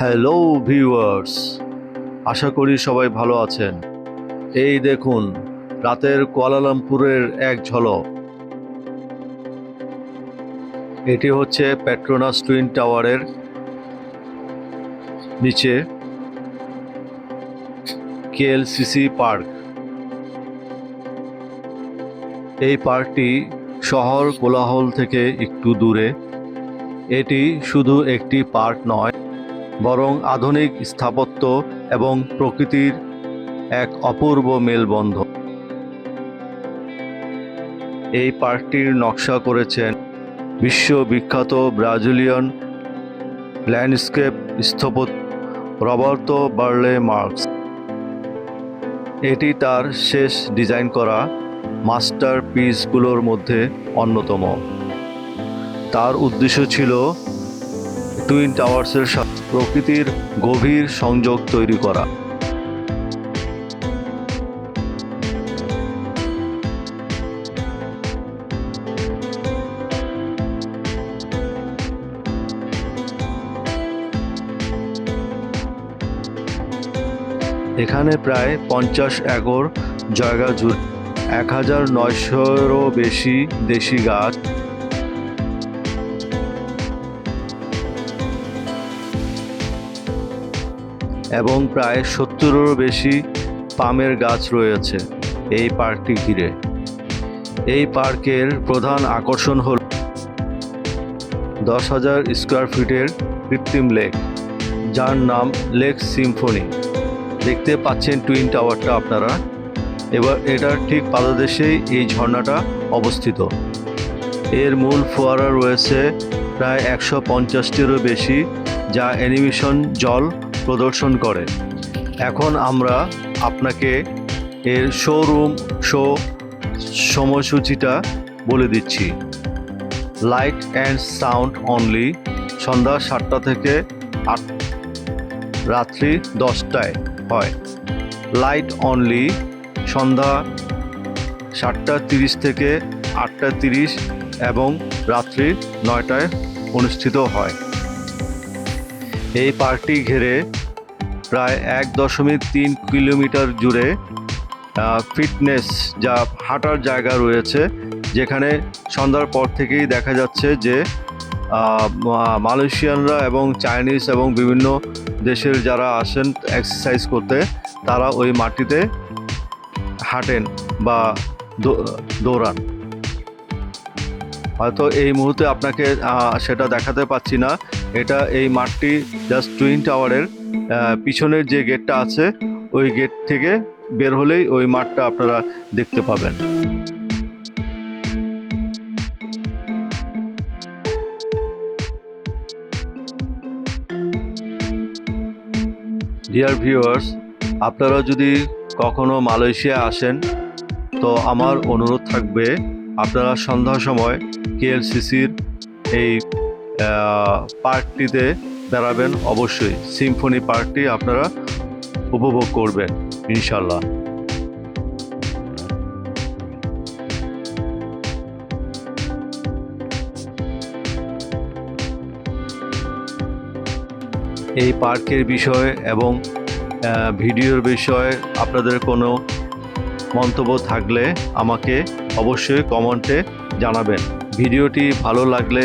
Hello viewers আশা করি সবাই ভালো আছেন। এই দেখুন, রাতের কুয়ালালামপুরের এক ঝলক। এটি হচ্ছে পেট্রোনাস টুইন টাওয়ারের নিচে কেএলসিসি পার্ক এই পার্কটি শহর কোলাহল থেকে একটু দূরে। এটি শুধু একটি পার্ক নয় বরং আধুনিক স্থাপত্য এবং প্রকৃতির এক অপূর্ব মেলবন্ধন। এই পার্কটির নকশা করেছেন বিশ্ববিখ্যাত ব্রাজিলিয়ান ল্যান্ডস্কেপ স্থপত রবার্তো বার্লে মার্কস। এটি তার শেষ ডিজাইন করা মাস্টার পিসগুলোর মধ্যে অন্যতম। তার উদ্দেশ্য ছিল টুইন টাওয়ার্সের সাথে প্রকৃতির গভীর সংযোগ তৈরি করা। এখানে প্রায় পঞ্চাশ একর জায়গা জুড়ে এক হাজার নয়শোরও বেশি দেশি গাছ এবং প্রায় সত্তরেরও বেশি পামের গাছ রয়েছে এই পার্কটি ঘিরে। এই পার্কের প্রধান আকর্ষণ হল দশ হাজার স্কোয়ার ফিটের কৃত্রিম লেক, যার নাম লেক সিম্ফনি। দেখতে পাচ্ছেন টুইন টাওয়ারটা আপনারা। এবার এটার ঠিক পাদদেশেই এই ঝর্ণাটা অবস্থিত। এর মূল ফোয়ারা রয়েছে প্রায় একশো পঞ্চাশটিরও বেশি, যা অ্যানিমেশন জল প্রদর্শন করে। এখন আমরা আপনাকে এর শোরুম শো সময়সূচিটা বলে দিচ্ছি। লাইট অ্যান্ড সাউন্ড অনলি সন্ধ্যা সাতটা থেকে আট, রাত্রি দশটায় হয়। লাইট অনলি সন্ধ্যা সাতটা তিরিশ থেকে আটটা তিরিশ এবং রাত্রি নয়টায় অনুষ্ঠিত হয়। এই পার্কটি ঘিরে প্রায় এক দশমিক তিন কিলোমিটার জুড়ে ফিটনেস যা হাঁটার জায়গা রয়েছে, যেখানে সন্ধ্যার পর থেকেই দেখা যাচ্ছে যে মালয়েশিয়ানরা এবং চাইনিজ এবং বিভিন্ন দেশের যারা আসেন এক্সারসাইজ করতে, তারা ওই মাটিতে হাঁটেন বা দৌড়ান। হয়তো এই মুহূর্তে আপনাকে সেটা দেখাতে পাচ্ছি না। এটা এই মাঠটি জাস্ট টুইন টাওয়ারের পিছনের যে গেটটা আছে, ওই গেট থেকে বের হলেই ওই মাঠটা আপনারা দেখতে পাবেন। ডিয়ার ভিউয়ার্স আপনারা যদি কখনো মালয়েশিয়া আসেন, তো আমার অনুরোধ থাকবে আপনারা সন্ধ্যার সময় কেএলসিসির এই পার্কটিতে বেড়াবেন অবশ্যই সিম্ফনি পার্কটি আপনারা উপভোগ করবেন ইনশাল্লাহ এই পার্কের বিষয়ে এবং ভিডিওর বিষয়ে আপনাদের কোনো মন্তব্য থাকলে আমাকে অবশ্যই কমেন্টে জানাবেন। ভিডিওটি ভালো লাগলে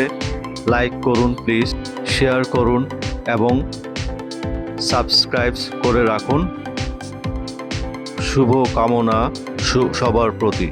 লাইক করুন প্লিজ শেয়ার করুন এবং সাবস্ক্রাইব করে রাখুন। শুভ কামনা সবার প্রতি।